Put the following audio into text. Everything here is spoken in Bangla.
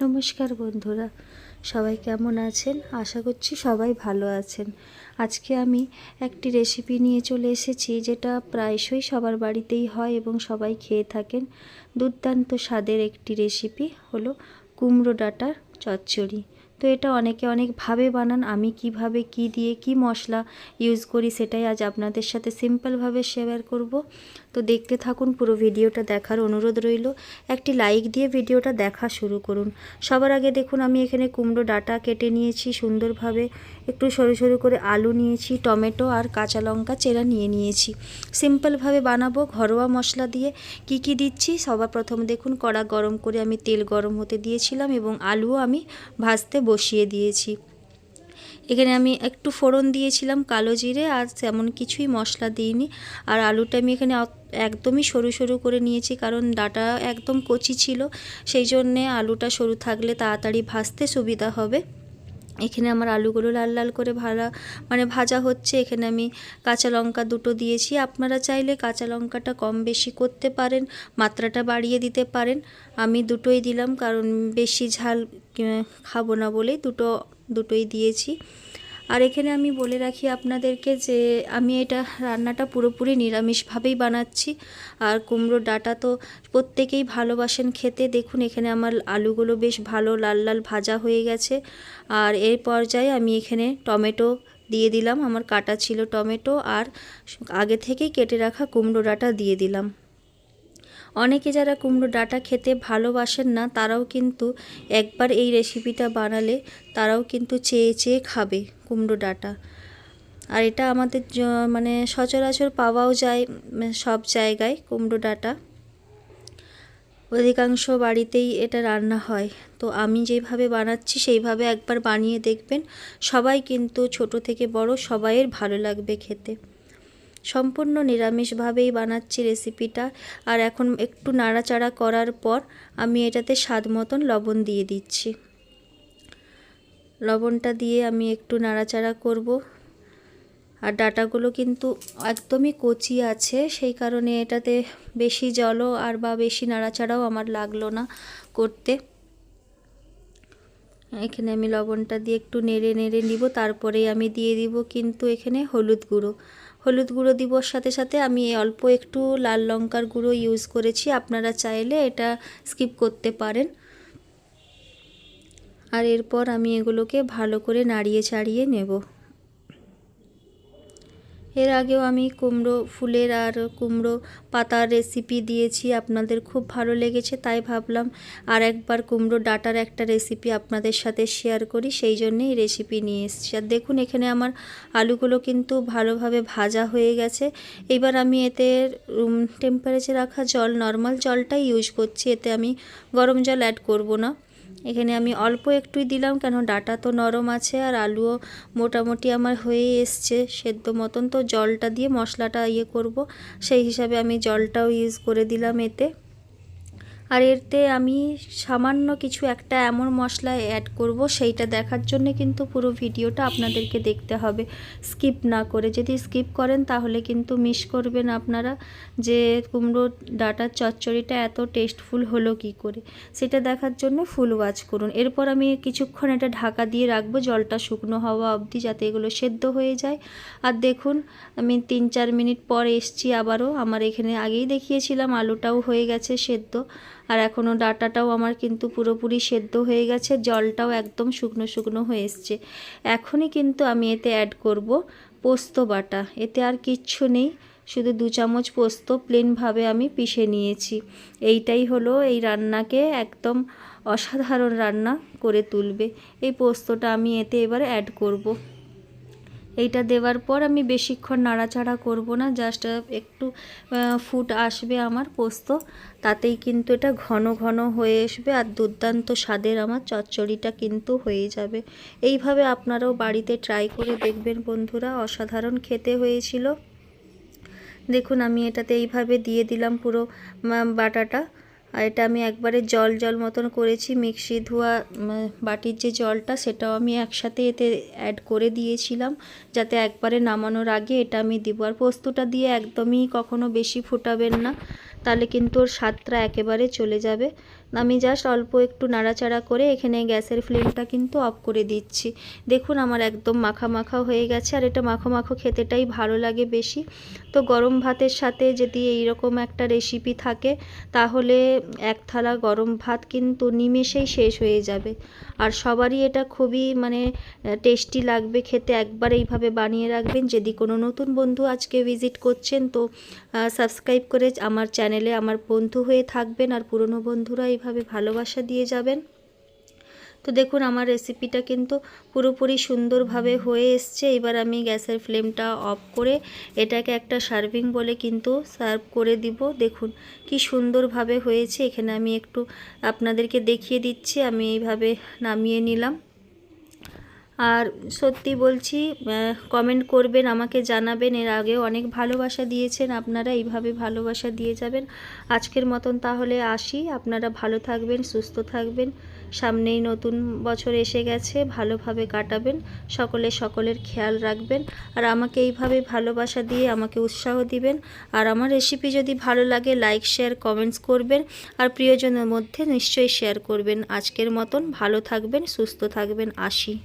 নমস্কার বন্ধুরা, সবাই কেমন আছেন? আশা করছি সবাই ভালো আছেন। আজকে আমি একটি রেসিপি নিয়ে চলে এসেছি, যেটা প্রায়শই সবার বাড়িতেই হয় এবং সবাই খেয়ে থাকেন। দুর্দান্ত স্বাদের একটি রেসিপি হলো কুমড়ো ডাঁটার চচ্চড়ি। তো এটা অনেকে অনেকভাবে বানান, আমি কীভাবে কি দিয়ে কি মশলা ইউজ করি সেটাই আজ আপনাদের সাথে সিম্পলভাবে শেয়ার করব। তো দেখতে থাকুন, পুরো ভিডিওটা দেখার অনুরোধ রইল। একটি লাইক দিয়ে ভিডিওটা দেখা শুরু করুন। সবার আগে দেখুন, আমি এখানে কুমড়ো ডাটা কেটে নিয়েছি সুন্দরভাবে। একটু সরু সরু করে আলু নিয়েছি, টমেটো আর কাঁচা লঙ্কা চেরা নিয়ে নিয়েছি। সিম্পলভাবে বানাবো, ঘরোয়া মশলা দিয়ে কি কি দিচ্ছি? সবার প্রথম দেখুন, কড়া গরম করে আমি তেল গরম হতে দিয়েছিলাম এবং আলুও আমি ভাজতে বসিয়ে দিয়েছি। এখানে আমি একটু ফোড়ন দিয়েছিলাম কালো জিরে আর তেমন কিছুই মশলা দিইনি। আর আলুটা আমি এখানে একদমই সরু সরু করে নিয়েছি কারণ ডাটা একদম কচি ছিল, সেই জন্যে আলুটা সরু থাকলে তাড়াতাড়ি ভাজতে সুবিধা হবে। এখানে আমার আলুগুলো লাল লাল করে ভাজা মানে ভাজা হচ্ছে। এখানে আমি কাঁচা লঙ্কা দুটো দিয়েছি। আপনারা চাইলে কাঁচা লঙ্কাটা কম বেশি করতে পারেন, মাত্রাটা বাড়িয়ে দিতে পারেন। আমি দুটোই দিলাম, কারণ বেশি ঝাল খাব না বলে দুটো, দুটোই দিয়েছি। আর এখানে আমি বলে রাখি আপনাদেরকে যে আমি এটা রান্নাটা পুরোপুরি নিরামিষভাবেই বানাচ্ছি। আর কুমড়োর ডাটা তো প্রত্যেকেই ভালোবাসেন খেতে। দেখুন, এখানে আমার আলুগুলো বেশ ভালো লাল লাল ভাজা হয়ে গেছে। আর এর পর্যায়ে আমি এখানে টমেটো দিয়ে দিলাম। আমার কাটা ছিল টমেটো আর আগে থেকেই কেটে রাখা কুমড়ো ডাটা দিয়ে দিলাম। অনেকে যারা কুমড়ো ডাটা খেতে ভালোবাসেন না, তারাও কিন্তু একবার এই রেসিপিটা বানালে তারাও কিন্তু চেয়ে চেয়ে খাবে কুমড়ো ডাটা। আর এটা আমাদের মানে সচরাচর পাওয়াও যায় সব জায়গায় কুমড়ো ডাটা। অধিকাংশ বাড়িতেই এটা রান্না হয়। তো আমি যেভাবে বানাচ্ছি, সেইভাবে একবার বানিয়ে দেখবেন। সবাই কিন্তু ছোট থেকে বড় সবাইয়ের ভালো লাগবে খেতে। সম্পূর্ণ নিরামিষভাবেই বানাচ্ছি রেসিপিটা আর এখন একটু নাড়াচাড়া করার পর আমি এটাতে স্বাদ মতন লবণ দিয়ে দিচ্ছি। লবণটা দিয়ে আমি একটু নাড়াচাড়া করব। আর ডাটাগুলো কিন্তু একদমই কচি আছে, সেই কারণে এটাতে বেশি জলও আর বা বেশি নাড়াচাড়াও আমার লাগল না করতে। এখানে আমি লবণটা দিয়ে একটু নেড়ে নেড়ে নিব, তারপরেই আমি দিয়ে দিব কিন্তু এখানে হলুদ গুঁড়ো। হলুদ গুঁড়ো দিবর সাথে সাথে। আমি অল্প একটু লাল লঙ্কার গুঁড়ো ইউজ করেছি। আপনারা চাইলে এটা স্কিপ করতে পারেন। আর এরপর আমি এগুলোকে ভালো করে নাড়িয়ে ছাড়িয়ে নেব। এর আগেও আমি কুমড়ো ফুলের আর কুমড়ো পাতার রেসিপি দিয়েছি, আপনাদের খুব ভালো লেগেছে, তাই ভাবলাম আর একবার কুমড়ো ডাটার একটা রেসিপি আপনাদের সাথে শেয়ার করি, সেই জন্যেই রেসিপি নিয়ে এসেছি। আর দেখুন, এখানে আমার আলুগুলো কিন্তু ভালোভাবে ভাজা হয়ে গেছে। এবার আমি এতে রুম টেম্পারেচার রাখা জল নর্মাল জলটাই ইউজ করছি, এতে আমি গরম জল অ্যাড করব না। এখানে আমি অল্প একটুই দিলাম কেন ডাটা তো নরম আছে আর আলুও মোটামুটি আমার হয়ে এসছে। সেদ্ধ মতন তো জলটা দিয়ে মশলাটা ইয়ে করব, সেই হিসাবে আমি জলটাও ইউজ করে দিলাম এতে। আর এতে আমি সামান্য কিছু একটা এমন মশলা অ্যাড করব, সেইটা দেখার জন্য কিন্তু পুরো ভিডিওটা আপনাদেরকে দেখতে হবে। স্কিপ না করে, যদি স্কিপ করেন তাহলে কিন্তু মিস করবেন আপনারা যে কুমড়ো ডাটার চচ্চড়িটা এত টেস্টফুল হলো কি করে। সেটা দেখার জন্য ফুল ওয়াচ করুন। এরপর আমি কিছুক্ষণ এটা ঢাকা দিয়ে রাখব, জলটা শুকনো হওয়া অবধি যাতে এগুলো সেদ্ধ হয়ে যায়। আর দেখুন, আমি তিন চার মিনিট পর এসছি আবারও। আমার এখানে আগেই দেখিয়েছিলাম, আলুটাও হয়ে গেছে সেদ্ধ। আর এখনও ডাটাটাও আমার কিন্তু পুরোপুরি সেদ্ধ হয়ে গেছে, জলটাও একদম শুকনো শুকনো হয়ে এসছে। এখনই কিন্তু আমি এতে অ্যাড করব পোস্ত বাটা, এতে আর কিচ্ছু নেই, শুধু দু চামচ পোস্ত প্লেনভাবে আমি পিষে নিয়েছি। এইটাই হলো এই রান্নাকে একদম অসাধারণ রান্না করে তুলবে। এই পোস্তটা আমি এতে এবার অ্যাড করব। এইটা দেওয়ার পর আমি বেশিক্ষণ নাড়াচাড়া করব না জাস্ট একটু ফুট আসবে আমার পোস্ত, তাতেই কিন্তু এটা ঘন ঘন হয়ে আসবে আর দুর্দান্ত স্বাদের আমার চচ্চড়িটা কিন্তু হয়ে যাবে। এইভাবে আপনারাও বাড়িতে ট্রাই করে দেখবেন বন্ধুরা, অসাধারণ খেতে হয়েছিল। দেখুন আমি এটাতে এইভাবে দিয়ে দিলাম পুরো বাটাটা। আর এটা আমি একবারে জল জল মতন করেছি। মিক্সি, ধোয়া বাটির যে জলটা, সেটাও আমি একসাথে এতে অ্যাড করে দিয়েছিলাম, যাতে একবারে নামানোর আগে এটা আমি দিব। আর পোস্তটা দিয়ে একদমই কখনো বেশি ফুটাবেন না। তাহলে কিন্তু ওর স্বাদটা একেবারে চলে যাবে। আমি জাস্ট অল্প একটু নাড়াচাড়া করে এখানে গ্যাসের ফ্লেমটা কিন্তু অফ করে দিচ্ছি। দেখুন আমার একদম মাখা মাখা হয়ে গেছে আর এটা মাখো মাখো খেতেটাই ভালো লাগে বেশি। তো গরম ভাতের সাথে যদি এইরকম একটা রেসিপি থাকে, তাহলে এক থালা গরম ভাত কিন্তু নিমেষেই শেষ হয়ে যাবে। আর সবারই এটা খুবই মানে টেস্টি লাগবে খেতে। একবার এইভাবে বানিয়ে রাখবেন। যদি কোনো নতুন বন্ধু আজকে ভিজিট করছেন, তো সাবস্ক্রাইব করে আমার চ্যানেলে আমার বন্ধু হয়ে থাকবেন আর পুরনো বন্ধুরা এইভাবে ভালোবাসা দিয়ে যাবেন। তো দেখুন, আমার রেসিপিটা কিন্তু পুরোপুরি সুন্দরভাবে হয়ে এসছে। এবার আমি গ্যাসের ফ্লেমটা অফ করে এটাকে একটা সার্ভিং বলে কিন্তু সার্ভ করে দিব। দেখুন, কি সুন্দরভাবে হয়েছে। এখানে আমি একটু আপনাদেরকে দেখিয়ে দিচ্ছি। আমি এইভাবে নামিয়ে নিলাম। আর সত্যি বলছি কমেন্ট করবেন, আমাকে জানাবেন। এর আগেও অনেক ভালোবাসা দিয়েছেন, আপনারা এইভাবে ভালোবাসা দিয়ে যাবেন। আজকের মতন তাহলে আসি। আপনারা ভালো থাকবেন, সুস্থ থাকবেন। সামনেই নতুন বছর এসে গেছে, ভালোভাবে কাটাবেন। সকলে সকলের খেয়াল রাখবেন। আর আমাকে এইভাবে ভালোবাসা দিয়ে আমাকে উৎসাহ দিবেন। আর আমার রেসিপি যদি ভালো লাগে লাইক শেয়ার কমেন্টস করবেন। আর প্রিয়জনের মধ্যে নিশ্চয়ই শেয়ার করবেন। আজকের মতন ভালো থাকবেন, সুস্থ থাকবেন, আসি।